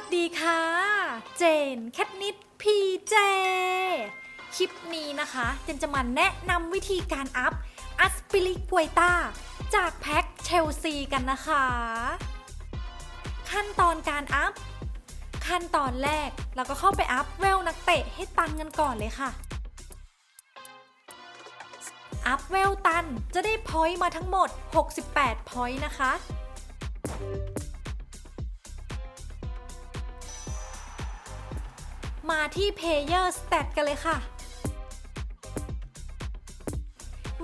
สดีค่ะ เจนแคทนิดพีเจ คลิปนี้นะคะเจนจะมาแนะนำวิธีการอัพอัสปิลิกวยตาจากแพ็คเชลซีกันนะคะ ขั้นตอนการอัพ ขั้นตอนแรกเราก็เข้าไปอัพเวลนักเตะให้ตันกันก่อนเลยค่ะ อัพเวลตันจะได้พอยต์มาทั้งหมด 68พอยต์นะคะ มาที่ Player Stat กันเลยค่ะ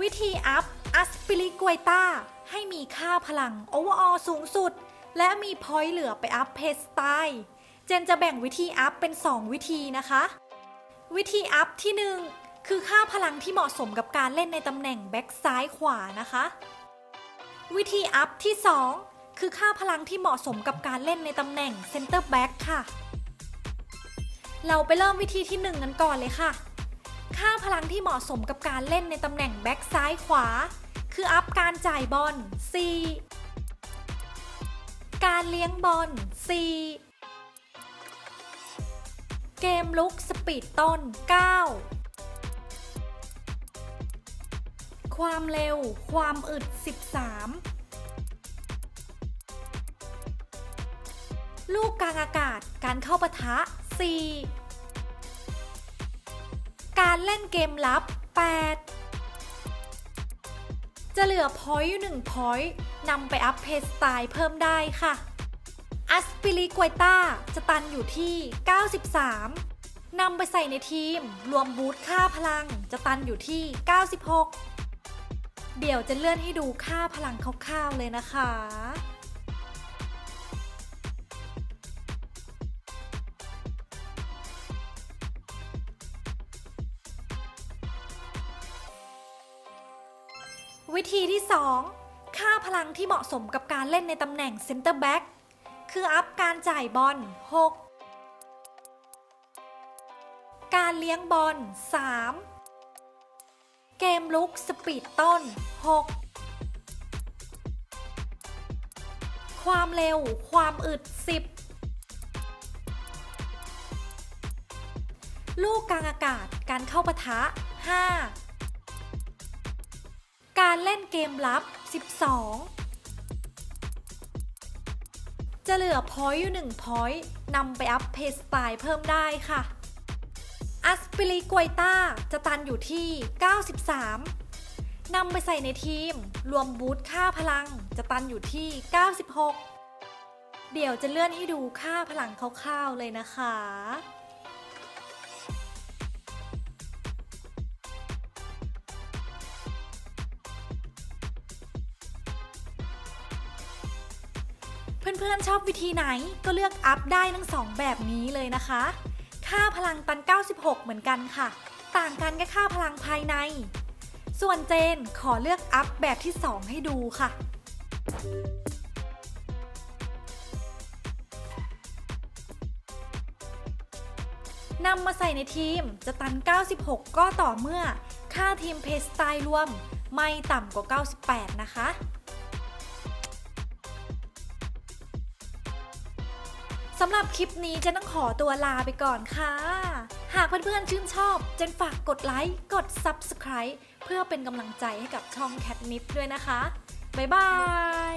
วิธีอัพอัสปิลิกวยตาให้มีค่าพลัง Overall สูงสุด และมีพอยต์เหลือไปอัพเพสไตล์เจนจะแบ่งวิธีอัพเป็น 2 วิธีนะคะ วิธีอัพที่ 1 คือค่าพลังที่เหมาะสมกับการเล่นในตำแหน่งแบ็กซ้ายขวานะคะ วิธีอัพที่ 2 คือค่าพลังที่เหมาะสมกับการเล่นในตำแหน่งเซนเตอร์แบ็กค่ะ เราไปเริ่มวิธีที่ 1 กันก่อนเลยค่ะ ค่าพลังที่เหมาะสมกับการเล่นในตำแหน่งแบ็กซ้ายขวา คืออัพการจ่ายบอล C การเลี้ยงบอล C เกมลุกสปีดต้น 9 ความเร็ว ความอึด 13 ลูกกลางอากาศ การเข้าปะทะ 4 การเล่นเกมลับ 8 จะเหลือพอยต์อยู่1พอยต์นำไปอัพเพสไตล์เพิ่มได้ค่ะ อัสปิลิกวยต้าจะตันอยู่ที่ 93 นำไปใส่ในทีม รวมบูทค่าพลังจะตันอยู่ที่ 96 เดี๋ยวจะเลื่อนให้ดูค่าพลังคร่าวๆเลยนะคะ วิธีที่ 2 ค่าพลังที่เหมาะสมกับการเล่นในตำแหน่งเซนเตอร์แบ็กคืออัพการจ่ายบอล 6 การเลี้ยงบอล 3 เกมลุกสปีดต้น 6 ความเร็วความอึด 10 ลูกกลางอากาศการเข้าปะทะ 5 การเล่นเกมลับ 12 จะเหลือพอยต์อยู่1พอยต์นำไปอัพเพสไตล์เพิ่มได้ค่ะ อัสปิลิกวยตาจะตันอยู่ที่ 93 นำไปใส่ในทีม รวมบูทค่าพลังจะตันอยู่ที่ 96 เดี๋ยวจะเลื่อนให้ดูค่าพลังคร่าวๆเลยนะคะ เพื่อนๆชอบวิธีไหนก็เลือกอัพได้ทั้งสองแบบนี้เลยนะคะ ค่าพลังตัน 96 เหมือนกันค่ะ ต่างกันแค่ค่าพลังภายใน ส่วนเจนขอเลือกอัพแบบที่ 2 ให้ดูค่ะนำมาใส่ในทีมจะตัน 96 ก็ต่อเมื่อ ค่าทีมเพสไตล์รวม ไม่ต่ำกว่า 98 นะคะ สำหรับคลิปนี้เจนต้องขอตัวลาไปก่อนค่ะ หากเพื่อนๆชื่นชอบ เจนฝากกดไลค์ กด Subscribe เพื่อเป็นกำลังใจให้กับช่องแคทนิฟด้วยนะคะ บ๊ายบาย